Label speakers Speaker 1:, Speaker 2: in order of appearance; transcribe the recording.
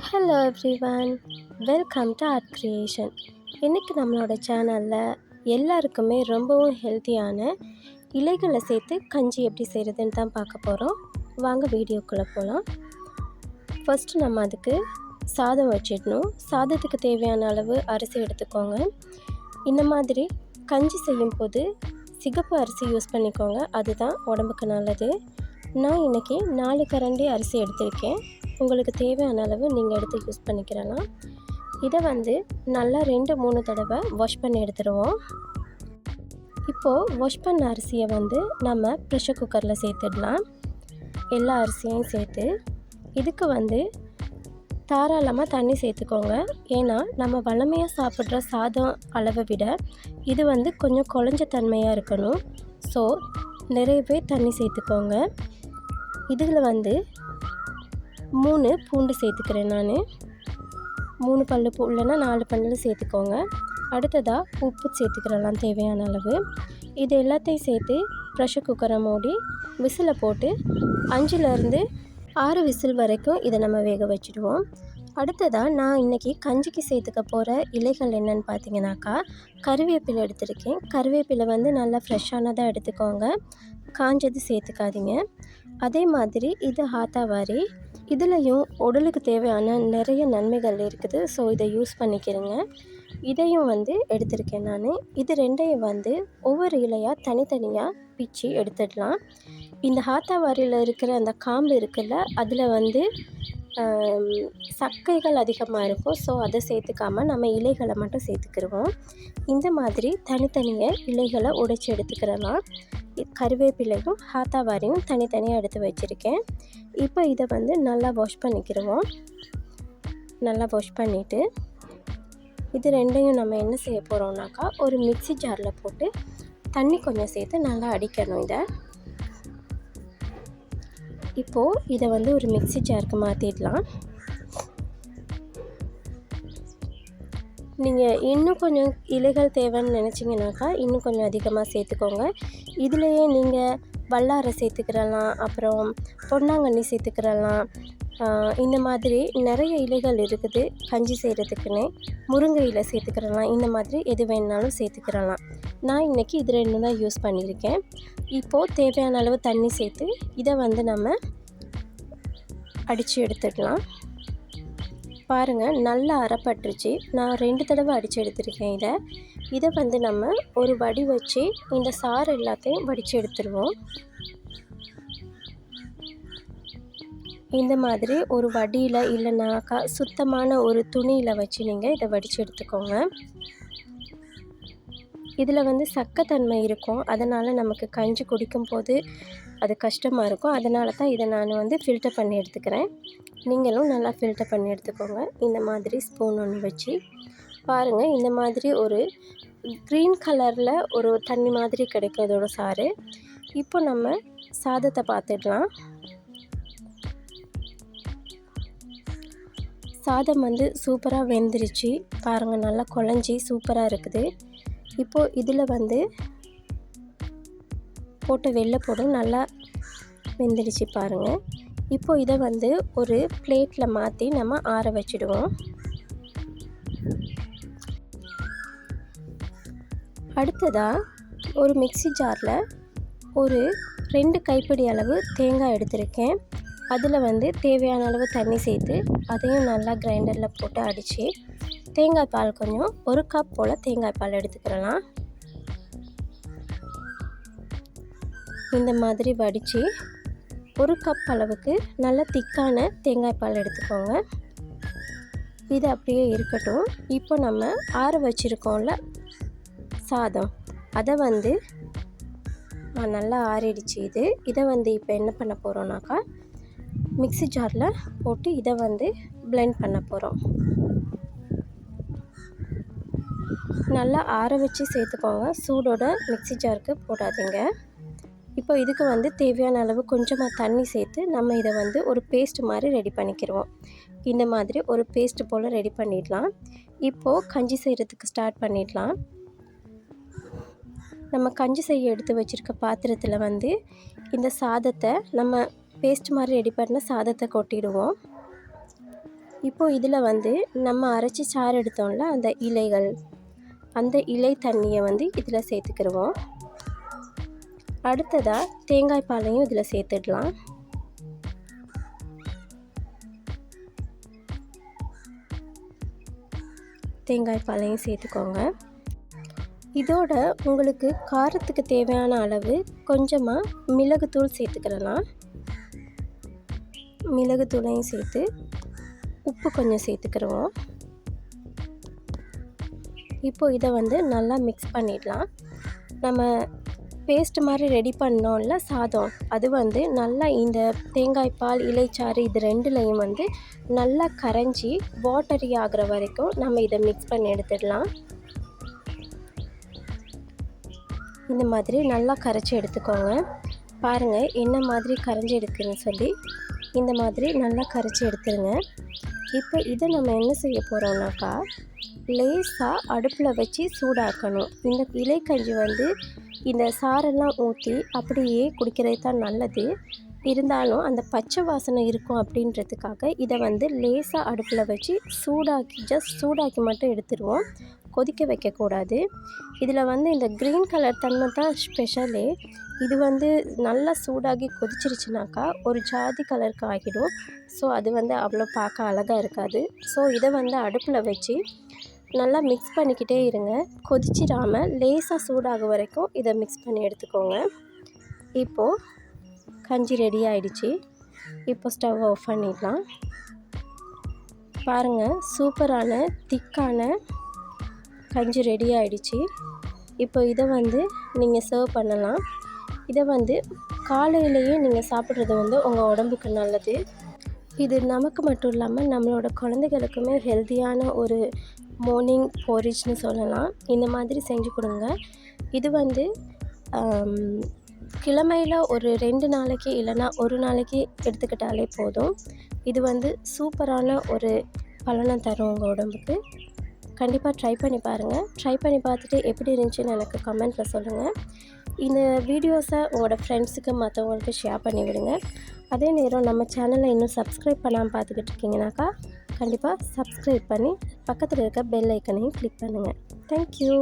Speaker 1: Hello everyone welcome to art creation இன்றைக்கி நம்மளோட சேனலில் எல்லாருக்குமே ரொம்பவும் ஹெல்த்தியான இலைகளை சேர்த்து கஞ்சி எப்படி செய்கிறதுன்னு தான் பார்க்க போகிறோம் வாங்க வீடியோக்குள்ளே போகலாம் ஃபஸ்ட்டு நம்ம அதுக்கு சாதம் வச்சிடணும். சாதத்துக்கு தேவையான அளவு அரிசி எடுத்துக்கோங்க. இந்த மாதிரி கஞ்சி செய்யும் போது சிகப்பு அரிசி யூஸ் பண்ணிக்கோங்க. அதுதான் உடம்புக்கு நல்லது. நான் இன்றைக்கி நாலு கரண்டி அரிசி எடுத்திருக்கேன். உங்களுக்கு தேவையான அளவு நீங்கள் எடுத்து யூஸ் பண்ணிக்கிறலாம் இதை வந்து நல்லா ரெண்டு மூணு தடவை வாஷ் பண்ணி எடுத்துருவோம். இப்போது வாஷ் பண்ண அரிசியை வந்து நம்ம ப்ரெஷர் குக்கரில் சேர்த்துடலாம். எல்லா அரிசியையும் சேர்த்து. இதுக்கு வந்து தாராளமாக தண்ணி சேர்த்துக்கோங்க. ஏன்னா நம்ம வளமையாக சாப்பிட்ற சாதம் அளவை விட இது வந்து கொஞ்சம் குழஞ்ச தன்மையாக இருக்கணும். ஸோ நிறையவே தண்ணி சேர்த்துக்கோங்க. இதில் வந்து மூணு பூண்டு சேர்த்துக்கிறேன் நான். மூணு பல்லு பூ இல்லைன்னா நாலு பல்லு சேர்த்துக்கோங்க. அடுத்ததாக உப்பு சேர்த்துக்கிறலாம் தேவையான அளவு. இது எல்லாத்தையும் சேர்த்து ப்ரெஷர் குக்கரை மூடி விசிலை போட்டு அஞ்சுலேருந்து ஆறு விசில் வரைக்கும் இதை நம்ம வேக வச்சுடுவோம். அடுத்ததாக நான் இன்றைக்கி கஞ்சிக்கு சேர்த்துக்க போகிற இலைகள் என்னென்னு பார்த்தீங்கன்னாக்கா கருவேப்பிலை எடுத்திருக்கேன். கருவேப்பிலை வந்து நல்லா ஃப்ரெஷ்ஷானதாக எடுத்துக்கோங்க. காஞ்சது சேர்த்துக்காதீங்க. அதே மாதிரி இது ஹாத்தாவாரி இதுலேயும் உடலுக்கு தேவையான நிறைய நன்மைகள் இருக்குது. ஸோ இதை யூஸ் பண்ணிக்கிறேங்க. இதையும் வந்து எடுத்திருக்கேன் நான். இது ரெண்டையும் வந்து ஒவ்வொரு இலையாக தனித்தனியாக பிச்சு எடுத்துடலாம். இந்த ஹாத்தாவாரியில் இருக்கிற அந்த காம்பு இருக்குல்ல அதில் வந்து சக்கைகள் அதிகமாக இருக்கும். ஸோ அதை சேர்த்துக்காமல் நம்ம இலைகளை மட்டும் சேர்த்துக்கிடுவோம் இந்த மாதிரி தனித்தனியாக இலைகளை உடைச்சி எடுத்துக்கிறலாம். கருவேப்பிலையும் ஹாத்தாவாரியும் தனித்தனியாக எடுத்து வச்சுருக்கேன். இப்போ இதை வந்து நல்லா வாஷ் பண்ணிக்கிடுவோம் நல்லா வாஷ் பண்ணிவிட்டு இது ரெண்டையும் நம்ம என்ன செய்ய போகிறோம்னாக்கா ஒரு மிக்சி ஜாரில் போட்டு தண்ணி கொஞ்சம் சேர்த்து நல்லா அடிக்கணும் இதை. இப்போது இதை வந்து ஒரு மிக்சி ஜாருக்கு மாற்றிடலாம் நீங்கள் இன்னும் கொஞ்சம் இலைகள் தேவைன்னு நினச்சிங்கனாக்கா இன்னும் கொஞ்சம் அதிகமாக சேர்த்துக்கோங்க. இதுலேயே நீங்கள் வல்லாரை சேர்த்துக்கிறலாம் அப்புறம் பொன்னாங்கண்ணி சேர்த்துக்கிறலாம் இந்த மாதிரி நிறைய இலைகள் இருக்குது. கஞ்சி செய்கிறதுக்குன்னு முருங்கை இலை சேர்த்துக்கிறலாம். இந்த மாதிரி எது வேணாலும் சேர்த்துக்கிறலாம். நான் இன்றைக்கி இது ரெண்டு தான் யூஸ் பண்ணியிருக்கேன். இப்போது தேவையான அளவு தண்ணி சேர்த்து இதை வந்து நம்ம அடித்து எடுத்துடலாம் பாருங்கள் நல்லா அறப்பட்டுருச்சு நான் ரெண்டு தடவை அடித்து எடுத்திருக்கேன் இதை. இதை வந்து நம்ம ஒரு வடி வச்சு இந்த சாறு எல்லாத்தையும் வடித்து எடுத்துருவோம். இந்த மாதிரி ஒரு வடியில் இல்லைனாக்கா சுத்தமான ஒரு துணியில் வச்சு நீங்கள் இதை வடித்து எடுத்துக்கோங்க. இதில் வந்து சக்கத்தன்மை இருக்கும். அதனால் நமக்கு கஞ்சி குடிக்கும் போது அது கஷ்டமாக இருக்கும். அதனால தான் இதை நான் வந்து ஃபில்டர் பண்ணி எடுத்துக்கிறேன். நீங்களும் நல்லா ஃபில்டர் பண்ணி எடுத்துக்கோங்க. இந்த மாதிரி ஸ்பூன் ஒன்று வச்சு. பாருங்கள் இந்த மாதிரி ஒரு க்ரீன் கலரில் ஒரு தண்ணி மாதிரி கிடைக்கும் இதோட சாறு. இப்போ நம்ம சாதத்தை பார்த்துடலாம். சாதம் வந்து சூப்பராக வெந்துருச்சு. பாருங்கள் நல்லா குழஞ்சி சூப்பராக இருக்குது. இப்போது இதில் வந்து போட்டு வெளில போடும் நல்லா வெந்துடுச்சு பாருங்கள் இப்போது இதை வந்து ஒரு பிளேட்டில் மாற்றி நம்ம ஆற வச்சுடுவோம். அடுத்ததாக ஒரு மிக்சி ஜாரில் ஒரு ரெண்டு கைப்பிடி அளவு தேங்காய் எடுத்திருக்கேன். அதில் வந்து தேவையான அளவு தண்ணி சேர்த்து அதையும் நல்லா கிரைண்டரில் போட்டு அடித்து தேங்காய் பால் கொஞ்சம் ஒரு கப் போல் தேங்காய் பால் எடுத்துக்கிறலாம். இந்த மாதிரி வடித்து ஒரு கப் அளவுக்கு நல்ல திக்கான தேங்காய் பால் எடுத்துக்கோங்க. இது அப்படியே இருக்கட்டும். இப்போ நம்ம ஆற வச்சுருக்கோம்ல சாதம் அதை வந்து நல்லா ஆறிடுச்சு இது. இதை வந்து இப்போ என்ன பண்ண போகிறோம்னாக்கா மிக்சி ஜாரில் போட்டு இதை வந்து பிளெண்ட் பண்ண போகிறோம். நல்லா ஆற வச்சு சேர்த்துக்கோங்க. சூடோட மிக்சி ஜாருக்கு போடாதீங்க. இப்போ இதுக்கு வந்து தேவையான அளவு கொஞ்சமாக தண்ணி சேர்த்து நம்ம இதை வந்து ஒரு பேஸ்ட் மாதிரி ரெடி பண்ணிக்கிடுவோம் இந்த மாதிரி ஒரு பேஸ்ட் போல் ரெடி பண்ணிடலாம். இப்போது கஞ்சி செய்கிறதுக்கு ஸ்டார்ட் பண்ணிடலாம். நம்ம கஞ்சி செய்ய எடுத்து வச்சுருக்க பாத்திரத்தில் வந்து இந்த சாதத்தை நம்ம பேஸ்ட் மாதிரி ரெடி பண்ண சாதத்தை கொட்டிடுவோம். இப்போது இதில் வந்து நம்ம அரைச்சி சாறு எடுத்தோம்ல அந்த இலைகள் அந்த இலை தண்ணியை வந்து இதில் சேர்த்துக்கிடுவோம் அடுத்ததாக தேங்காய் பாலையும் இதில் சேர்த்துடலாம். தேங்காய் பாலையும் சேர்த்துக்கோங்க. இதோட உங்களுக்கு காரத்துக்கு தேவையான அளவு கொஞ்சமாக மிளகுத்தூள் சேர்த்துக்கிடலாம். மிளகு தூளையும் சேர்த்து உப்பு கொஞ்சம் சேர்த்துக்கிடுவோம் இப்போ இதை வந்து நல்லா மிக்ஸ் பண்ணிடலாம். நம்ம பேஸ்ட் மாதிரி ரெடி பண்ணோம்ல சாதம். அது வந்து நல்லா இந்த தேங்காய் பால் இலைச்சாறு இது ரெண்டுலேயும் வந்து நல்லா கரைஞ்சி வாட்டரி ஆகிற வரைக்கும் நம்ம இதை மிக்ஸ் பண்ணி எடுத்துடலாம். இந்த மாதிரி நல்லா கரைச்சி எடுத்துக்கோங்க. பாருங்கள் என்ன மாதிரி கரைஞ்சி எடுக்குன்னு சொல்லி இந்த மாதிரி நல்லா கரைச்சி எடுத்துருங்க. இப்போ இதை நம்ம என்ன செய்ய போகிறோம்னாக்கா லேசாக அடுப்பில் வச்சு சூடாக்கணும். இந்த இலைக்கஞ்சி வந்து இந்த சாரெல்லாம் ஊற்றி அப்படியே குடிக்கிறது தான் நல்லது. இருந்தாலும் அந்த பச்சை வாசனை இருக்கும் அப்படின்றதுக்காக இதை வந்து லேசாக அடுப்பில் வச்சு சூடாக்கி ஜஸ்ட் சூடாக்கி மட்டும் எடுத்துருவோம். கொதிக்க வைக்கக்கூடாது. இதில் வந்து இந்த க்ரீன் கலர் தன்மை தான் ஸ்பெஷலே இது வந்து நல்லா சூடாகி கொதிச்சிருச்சுனாக்கா ஒரு ஜாதி கலருக்கு ஆகிடும். ஸோ அது வந்து அவ்வளோ பார்க்க அழகாக இருக்காது. ஸோ இதை வந்து அடுப்பில் வச்சு நல்லா மிக்ஸ் பண்ணிக்கிட்டே இருங்க. கொதிச்சிடாமல் லேசாக சூடாக வரைக்கும் இதை மிக்ஸ் பண்ணி எடுத்துக்கோங்க. இப்போது கஞ்சி ரெடி ஆயிடுச்சு. இப்போ ஸ்டவ் ஆஃப் பண்ணிடலாம். பாருங்கள் சூப்பரான திக்கான கஞ்சி ரெடி ஆயிடுச்சு. இப்போ இதை வந்து நீங்கள் சர்வ் பண்ணலாம். இதை வந்து காலையிலேயே நீங்கள் சாப்பிட்றது வந்து உங்கள் உடம்புக்கு நல்லது. இது நமக்கு மட்டும் இல்லாமல் நம்மளோட குழந்தைகளுக்குமே ஹெல்த்தியான ஒரு மார்னிங் போரிஜ்னு சொல்லலாம். இந்த மாதிரி செஞ்சு கொடுங்க. இது வந்து கிழமையில் ஒரு ரெண்டு நாளைக்கு இல்லைன்னா ஒரு நாளைக்கு எடுத்துக்கிட்டாலே போதும். இது வந்து சூப்பரான ஒரு பலனை தரும் உங்கள் உடம்புக்கு. கண்டிப்பாக ட்ரை பண்ணி பாருங்கள் ட்ரை பண்ணி பார்த்துட்டு எப்படி இருந்துச்சுன்னு எனக்கு கமெண்ட்டில் சொல்லுங்கள் இந்த வீடியோஸை உங்களோட ஃப்ரெண்ட்ஸுக்கு மற்றவங்களுக்கு ஷேர் பண்ணி விடுங்க. அதே நேரம் நம்ம சேனலை இன்னும் சப்ஸ்கிரைப் பண்ணாமல் பார்த்துக்கிட்டு இருக்கீங்கனாக்கா கண்டிப்பாக சப்ஸ்கிரைப் பண்ணி பக்கத்தில் இருக்க பெல் ஐக்கனையும் கிளிக் பண்ணுங்கள் தேங்க்யூ